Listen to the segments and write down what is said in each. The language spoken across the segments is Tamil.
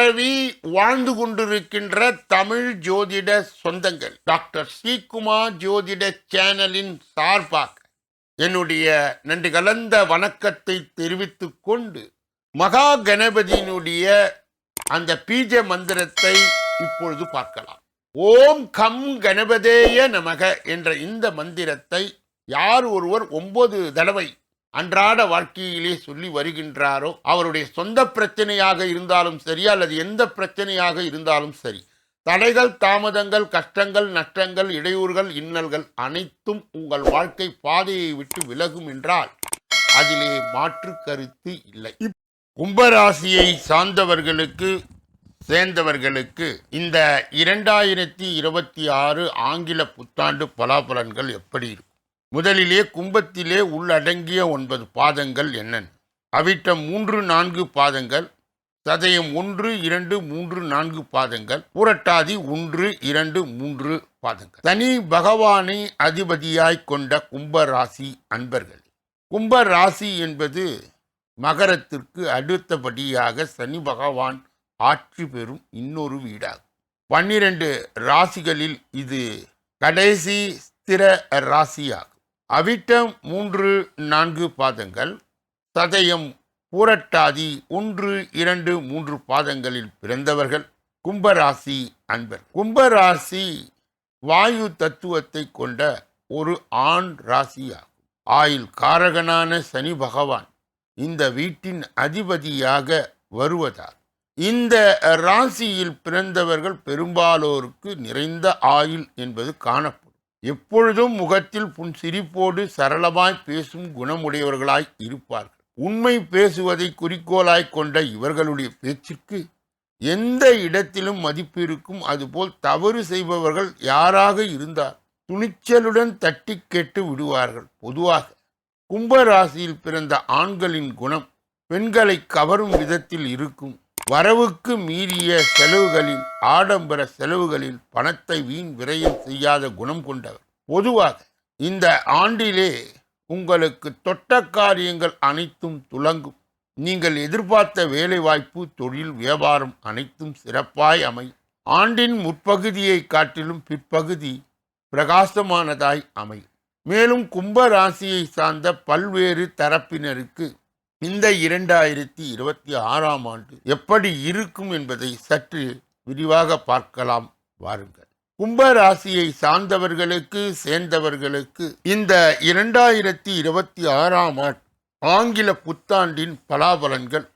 பரவி வாழ்ந்து கொண்டிருக்கின்ற தமிழ் ஜோதிட சொந்தங்கள். டாக்டர் ஸ்ரீகுமார் ஜோதிட சேனலின் சார்பாக என்னுடைய நன்றி கலந்த வணக்கத்தை தெரிவித்து கொண்டு மகா கணபதியினுடைய அந்த பீஜ மந்திரத்தை இப்பொழுது பார்க்கலாம். ஓம் கம் கணபதேய நமக என்ற இந்த மந்திரத்தை யார் ஒருவர் ஒன்பது தடவை அன்றாட வாழ்க்கையிலே சொல்லி வருகின்றாரோ அவருடைய சொந்த பிரச்சனையாக இருந்தாலும் சரி அல்லது எந்த பிரச்சனையாக இருந்தாலும் சரி தடைகள் தாமதங்கள் கஷ்டங்கள் நஷ்டங்கள் இடையூறுகள் இன்னல்கள் அனைத்தும் உங்கள் வாழ்க்கை பாதையை விட்டு விலகும் என்றால் அதிலே மாற்று கருத்து இல்லை. கும்பராசியை சார்ந்தவர்களுக்கு சேர்ந்தவர்களுக்கு இந்த இரண்டாயிரத்தி இருபத்தி ஆறு ஆங்கில புத்தாண்டு பலாபலன்கள் எப்படி இருக்கும்? முதலிலே கும்பத்திலே உள்ளடங்கிய ஒன்பது பாதங்கள் என்னென்ன அவிட்டம் மூன்று நான்கு பாதங்கள் சதயம் ஒன்று இரண்டு மூன்று நான்கு பாதங்கள் புரட்டாதி ஒன்று இரண்டு மூன்று பாதங்கள். தனி பகவானை அதிபதியாய் கொண்ட கும்பராசி அன்பர்கள் கும்ப ராசி என்பது மகரத்திற்கு அடுத்தபடியாக சனி பகவான் ஆட்சி பெறும் இன்னொரு வீடாகும். பன்னிரண்டு ராசிகளில் இது கடைசி ஸ்திர ராசியாகும். அவிட்டம் மூன்று நான்கு பாதங்கள் சதயம் பூரட்டாதி ஒன்று இரண்டு மூன்று பாதங்களில் பிறந்தவர்கள் கும்பராசி அன்பர். கும்பராசி வாயு தத்துவத்தை கொண்ட ஒரு ஆண் ராசியாகும். ஆயுள் காரகனான சனி பகவான் இந்த வீட்டின் அதிபதியாக வருவதால் இந்த ராசியில் பிறந்தவர்கள் பெரும்பாலோருக்கு நிறைந்த ஆயுள் என்பது காணப்படும். எப்பொழுதும் முகத்தில் புன் சிரிப்போடு சரளமாய் பேசும் குணமுடையவர்களாய் இருப்பார்கள். உண்மை பேசுவதை குறிக்கோளாய் கொண்ட இவர்களுடைய பேச்சிற்கு எந்த இடத்திலும் மதிப்பு இருக்கும். அதுபோல் தவறு செய்பவர்கள் யாராக இருந்தார் துணிச்சலுடன் தட்டி கேட்டு விடுவார்கள். பொதுவாக கும்பராசியில் பிறந்த ஆண்களின் குணம் பெண்களை கவரும் விதத்தில் இருக்கும். வரவுக்கு மீறிய செலவுகளில் ஆடம்பர செலவுகளில் பணத்தை வீண் விரயம் செய்யாத குணம் கொண்டவர். பொதுவாக இந்த ஆண்டிலே உங்களுக்கு தொட்ட காரியங்கள் அனைத்தும் துலங்கும். நீங்கள் எதிர்பார்த்த வேலைவாய்ப்பு தொழில் வியாபாரம் அனைத்தும் சிறப்பாய் அமையும். ஆண்டின் முற்பகுதியை காட்டிலும் பிற்பகுதி பிரகாசமானதாய் அமையும். மேலும் கும்ப ராசியை சார்ந்த பல்வேறு தரப்பினருக்கு இந்த இரண்டாயிரத்தி இருபத்தி ஆறாம் ஆண்டு எப்படி இருக்கும் என்பதை சற்று விரிவாக பார்க்கலாம். வாருங்கள். கும்ப ராசியை சார்ந்தவர்களுக்கு சேர்ந்தவர்களுக்கு இந்த இரண்டாயிரத்தி இருபத்தி ஆறாம் ஆண்டு ஆங்கில புத்தாண்டின் பலாபலன்கள்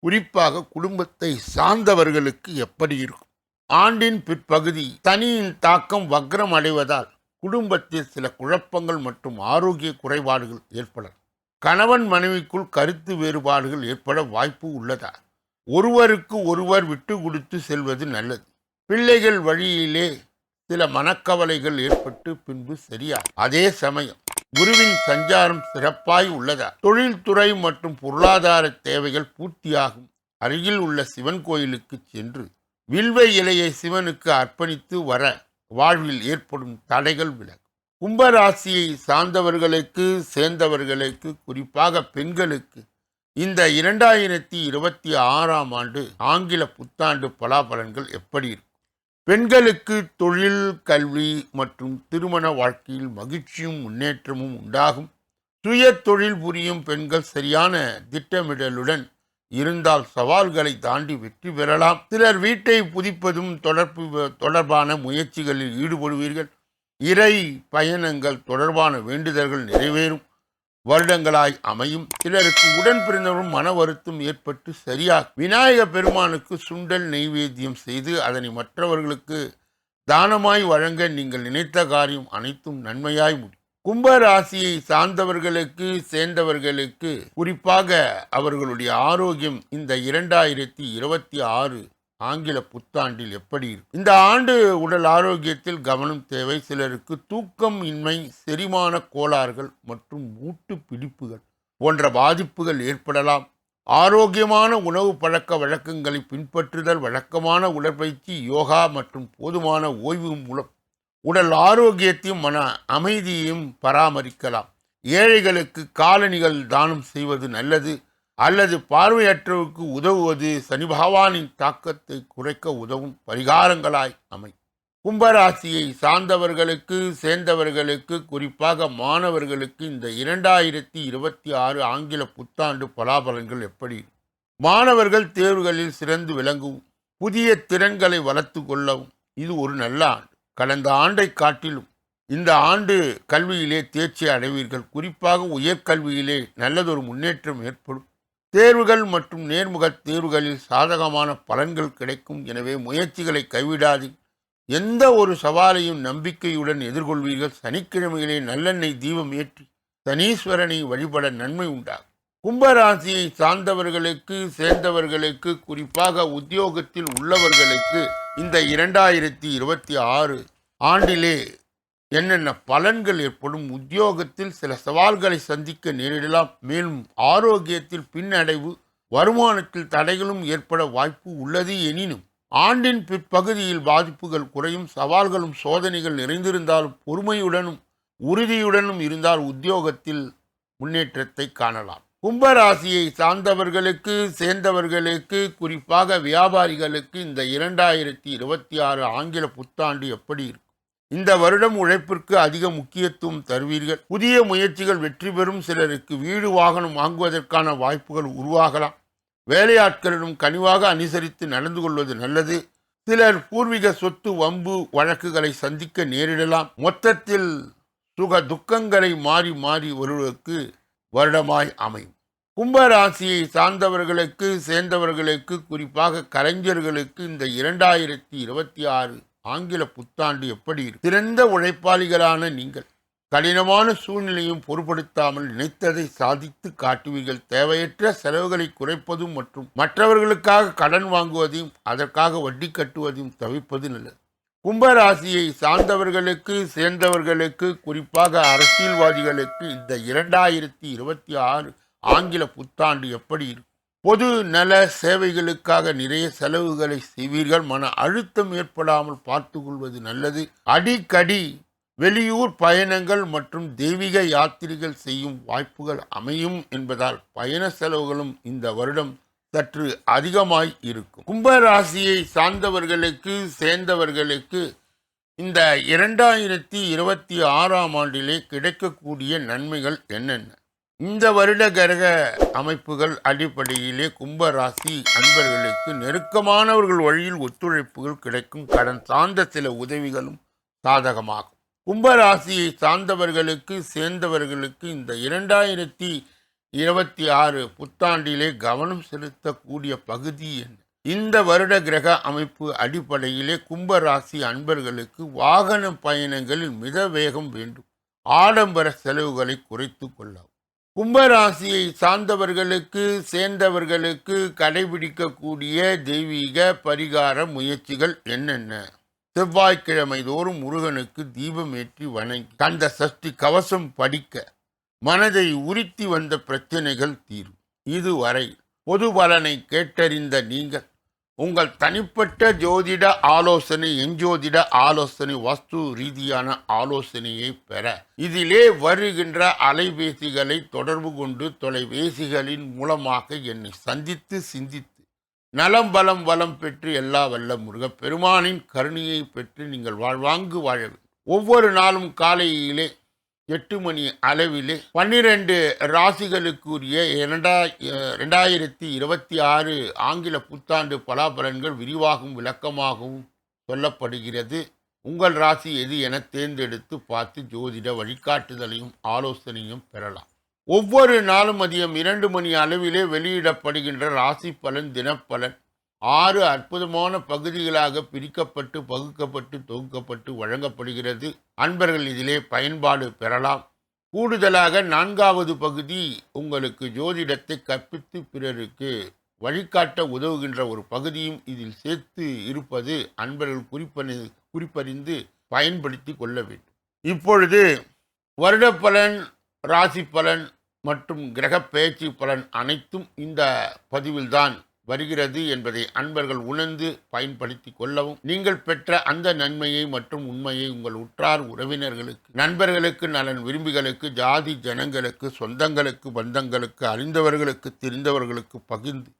குறிப்பாக குடும்பத்தை சார்ந்தவர்களுக்கு எப்படி இருக்கும்? ஆண்டின் பிற்பகுதி தனியின் தாக்கம் வக்ரம் அடைவதால் குடும்பத்தில் சில குழப்பங்கள் மற்றும் ஆரோக்கிய குறைபாடுகள் ஏற்படலாம். கணவன் மனைவிக்குள் கருத்து வேறுபாடுகள் ஏற்பட வாய்ப்பு உள்ளதா? ஒருவருக்கு ஒருவர் விட்டு கொடுத்து செல்வது நல்லது. பிள்ளைகள் வழியிலே சில மனக்கவலைகள் ஏற்பட்டு பின்பு சரியா அதே சமயம் குருவின் சஞ்சாரம் சிறப்பாய் உள்ளதா? தொழில்துறை மற்றும் பொருளாதார தேவைகள் பூர்த்தியாகும். அருகில் உள்ள சிவன் கோயிலுக்கு சென்று வில்வ இலையை சிவனுக்கு அர்ப்பணித்து வர வாழ்வில் ஏற்படும் தடைகள் விலகும் கும்பராசியை சார்ந்தவர்களுக்கு சேர்ந்தவர்களுக்கு குறிப்பாக பெண்களுக்கு இந்த இரண்டாயிரத்தி இருபத்தி ஆறாம் ஆண்டு ஆங்கில புத்தாண்டு பலாபலன்கள் எப்படி இருக்கும்? பெண்களுக்கு தொழில் கல்வி மற்றும் திருமண வாழ்க்கையில் மகிழ்ச்சியும் முன்னேற்றமும் உண்டாகும். சுய தொழில் புரியும் பெண்கள் சரியான திட்டமிடலுடன் இருந்தால் சவால்களை தாண்டி வெற்றி பெறலாம். சிலர் வீட்டை புதிப்பதும் தொடர்பு தொடர்பான முயற்சிகளில் ஈடுபடுவீர்கள். இறை பயணங்கள் தொடர்பான வேண்டுதல்கள் நிறைவேறும். வருடங்களாய் அமையும். சிலருக்கு உடன் பிறந்தவரும் மன வருத்தம் ஏற்பட்டு சரியாக விநாயக பெருமானுக்கு சுண்டல் நெய்வேத்தியம் செய்து அதனை மற்றவர்களுக்கு தானமாய் வழங்க நீங்கள் நினைத்த காரியம் அனைத்தும் நன்மையாய் முடியும். கும்ப ராசியை சார்ந்தவர்களுக்கு சேர்ந்தவர்களுக்கு குறிப்பாக அவர்களுடைய ஆரோக்கியம் இந்த இரண்டாயிரத்தி இருபத்தி ஆறு ஆங்கில புத்தாண்டில் எப்படி இருக்கும் இந்த ஆண்டு உடல் ஆரோக்கியத்தில் கவனம் தேவை. சிலருக்கு தூக்கம் இன்மை செரிமான கோளாறுகள் மற்றும் மூட்டு பிடிப்புகள் போன்ற பாதிப்புகள் ஏற்படலாம். ஆரோக்கியமான உணவு பழக்க வழக்கங்களை பின்பற்றுதல் வழக்கமான உடற்பயிற்சி யோகா மற்றும் போதுமான ஓய்வு மூலம் உடல் ஆரோக்கியத்தையும் மன அமைதியையும் பராமரிக்கலாம். ஏழைகளுக்கு காலணிகள் தானம் செய்வது நல்லது. அல்லது பார்வையற்றவருக்கு உதவுவது சனி பகவானின் தாக்கத்தை குறைக்க உதவும் பரிகாரங்களாய் அமை கும்பராசியை சார்ந்தவர்களுக்கு சேர்ந்தவர்களுக்கு குறிப்பாக மாணவர்களுக்கு இந்த இரண்டாயிரத்தி இருபத்தி ஆறு ஆங்கில புத்தாண்டு பலாபலன்கள் எப்படி? மாணவர்கள் தேர்வுகளில் சிறந்து விளங்கவும் புதிய திறன்களை வளர்த்து கொள்ளவும் இது ஒரு நல்ல ஆண்டு. கடந்த ஆண்டை காட்டிலும் இந்த ஆண்டு கல்வியிலே தேர்ச்சி அடைவீர்கள். குறிப்பாக உயர்கல்வியிலே நல்லதொரு முன்னேற்றம் ஏற்படும். தேர்வுகள் மற்றும் நேர்முக தேர்வுகளில் சாதகமான பலன்கள் கிடைக்கும். எனவே முயற்சிகளை கைவிடாது. எந்த ஒரு சவாலையும் நம்பிக்கையுடன் எதிர்கொள்வீர்கள். சனிக்கிழமையிலே நல்லெண்ணெய் தீபம் ஏற்றி சனீஸ்வரனை வழிபட நன்மை உண்டாகும். கும்பராசியை சார்ந்தவர்களுக்கு சேர்ந்தவர்களுக்கு குறிப்பாக உத்தியோகத்தில் உள்ளவர்களுக்கு இந்த இரண்டாயிரத்தி இருபத்தி ஆறு ஆண்டிலே என்னென்ன பலன்கள் ஏற்படும் உத்தியோகத்தில் சில சவால்களை சந்திக்க நேரிடலாம். மேலும் ஆரோக்கியத்தில் பின்னடைவு வருமானத்தில் தடைகளும் ஏற்பட வாய்ப்பு உள்ளது எனினும் ஆண்டின் பிற்பகுதியில் பாதிப்புகள் குறையும் சவால்களும் சோதனைகள் நிறைந்திருந்தாலும் பொறுமையுடனும் உறுதியுடனும் இருந்தால் உத்தியோகத்தில் முன்னேற்றத்தை காணலாம். கும்பராசியை சார்ந்தவர்களுக்கு சேர்ந்தவர்களுக்கு குறிப்பாக வியாபாரிகளுக்கு இந்த இரண்டாயிரத்தி இருபத்தி ஆறு ஆங்கில புத்தாண்டு எப்படி இருக்கும் இந்த வருடம் உழைப்பிற்கு அதிக முக்கியத்துவம் தருவீர்கள். புதிய முயற்சிகள் வெற்றி பெறும் சிலருக்கு வீடு வாகனம் வாங்குவதற்கான வாய்ப்புகள் உருவாகலாம். வேலையாட்களிடம் கனிவாக அனுசரித்து நடந்து கொள்வது நல்லது. சிலர் பூர்வீக சொத்து வம்பு வழக்குகளை சந்திக்க நேரிடலாம். மொத்தத்தில் சுக துக்கங்களை மாறி மாறி வருவதற்கு வருடமாய் அமையும். கும்பராசியை சார்ந்தவர்களுக்கு சேர்ந்தவர்களுக்கு குறிப்பாக கலைஞர்களுக்கு இந்த இரண்டாயிரத்தி இருபத்தி ஆறு ஆங்கில புத்தாண்டு எப்படி இருக்கு? சிறந்த உழைப்பாளிகளான நீங்கள் கடினமான சூழ்நிலையும் பொருட்படுத்தாமல் நினைத்ததை சாதித்து காட்டுவீர்கள். தேவையற்ற செலவுகளை குறைப்பதும் மற்றும் மற்றவர்களுக்காக கடன் வாங்குவதையும் அதற்காக வட்டி கட்டுவதையும் தவிர்ப்பது நல்லது. கும்பராசியை சார்ந்தவர்களுக்கு சேர்ந்தவர்களுக்கு குறிப்பாக அரசியல்வாதிகளுக்கு இந்த இரண்டாயிரத்தி இருபத்தி ஆறு ஆங்கில புத்தாண்டு எப்படி இருக்கும் பொது நல சேவைகளுக்காக நிறைய செலவுகளை செய்வீர்கள். மன அழுத்தம் ஏற்படாமல் பார்த்து கொள்வது நல்லது. அடிக்கடி வெளியூர் பயணங்கள் மற்றும் தெய்வீக யாத்திரைகள் செய்யும் வாய்ப்புகள் அமையும் என்பதால் பயண செலவுகளும் இந்த வருடம் சற்று அதிகமாய் இருக்கும். கும்பராசியை சார்ந்தவர்களுக்கு சேர்ந்தவர்களுக்கு இந்த இரண்டாயிரத்தி இருபத்தி ஆறாம் ஆண்டிலே கிடைக்கக்கூடிய நன்மைகள் என்னென்ன? இந்த வருட கிரக அமைப்புகள் அடிப்படையிலே கும்பராசி அன்பர்களுக்கு நெருக்கமானவர்கள் வழியில் ஒத்துழைப்புகள் கிடைக்கும். கடன் சார்ந்த சில உதவிகளும் சாதகமாகும். கும்பராசியை சார்ந்தவர்களுக்கு சேர்ந்தவர்களுக்கு இந்த இரண்டாயிரத்தி இருபத்தி ஆறு புத்தாண்டிலே கவனம் செலுத்தக்கூடிய பகுதி என்ன? இந்த வருட கிரக அமைப்பு அடிப்படையிலே கும்பராசி அன்பர்களுக்கு வாகன பயணங்களில் மித வேகம் வேண்டும். ஆடம்பர செலவுகளை குறைத்து கொள்ளவும். கும்பராசியை சார்ந்தவர்களுக்கு சேர்ந்தவர்களுக்கு கடைபிடிக்கக்கூடிய தெய்வீக பரிகார முயற்சிகள் என்னென்ன? செவ்வாய்க்கிழமை தோறும் முருகனுக்கு தீபம் ஏற்றி வணங்கி கந்த சஷ்டி கவசம் படிக்க மனதை உறுத்தி வந்த பிரச்சனைகள் தீரும். இதுவரை பொது பலனை கேட்டறிந்த நீங்கள் உங்கள் தனிப்பட்ட ஜோதிட ஆலோசனை எஞ்சோதிட ஆலோசனை வஸ்து ரீதியான ஆலோசனையை பெற. இதிலே வருகின்ற அலைபேசிகளை தொடர்பு கொண்டு தொலைபேசிகளின் மூலமாக என்னை சந்தித்து சிந்தித்து நலம் பலம் வளம் பெற்று எல்லா வல்ல முருக பெருமானின் கருணையை பெற்று நீங்கள் வாழ்வாங்கு வாழ ஒவ்வொரு நாளும் காலையிலே எட்டு மணி அளவிலே பன்னிரண்டு ராசிகளுக்குரிய இரண்டா ரெண்டாயிரத்தி இருபத்தி ஆறு ஆங்கில புத்தாண்டு பலாபலன்கள் விரிவாகவும் விளக்கமாகவும் சொல்லப்படுகிறது. உங்கள் ராசி எது என தேர்ந்தெடுத்து பார்த்து ஜோதிட வழிகாட்டுதலையும் ஆலோசனையும் பெறலாம். ஒவ்வொரு நாளும் மதியம் இரண்டு மணி அளவிலே வெளியிடப்படுகின்ற ராசி பலன் தினப்பலன் ஆறு அற்புதமான பகுதிகளாக பிரிக்கப்பட்டு பகுக்கப்பட்டு தொகுக்கப்பட்டு வழங்கப்படுகிறது. அன்பர்கள் இதிலே பயன்பாடு பெறலாம். கூடுதலாக நான்காவது பகுதி உங்களுக்கு ஜோதிடத்தை கற்பித்து பிறருக்கு வழிகாட்ட உதவுகின்ற ஒரு பகுதியும் இதில் சேர்த்து இருப்பது அன்பர்கள் குறிப்பறி குறிப்பறிந்து பயன்படுத்தி கொள்ள வேண்டும். இப்பொழுது வருட பலன் ராசி பலன் மற்றும் கிரக பெயர்ச்சி பலன் அனைத்தும் இந்த பதிவில்தான். வருகிறது என்பதை அன்பர்கள் உணர்ந்து பயன்படுத்தி கொள்ளவும். நீங்கள் பெற்ற அந்த நன்மையை மற்றும் உண்மையை உங்கள் உற்றார் உறவினர்களுக்கு நண்பர்களுக்கு நலன் விரும்பிகளுக்கு ஜாதி ஜனங்களுக்கு சொந்தங்களுக்கு பந்தங்களுக்கு அறிந்தவர்களுக்கு தெரிந்தவர்களுக்கு பகிர்ந்து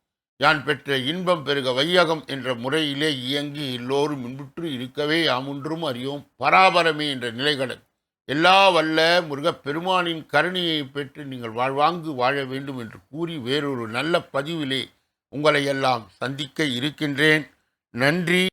யான் பெற்ற இன்பம் பெருக வையகம் என்ற முறையிலே இயங்கி எல்லோரும் இன்புற்று இருக்கவே யாமொன்றும் அறியோம். பராபரமே என்ற நிலைகளும் எல்லா வல்ல முருகப்பெருமானின் கருணையை பெற்று நீங்கள் வாழ்வாங்கு வாழ வேண்டும் என்று கூறி வேறொரு நல்ல பதிவிலே உங்களையெல்லாம் சந்திக்க இருக்கின்றேன். நன்றி.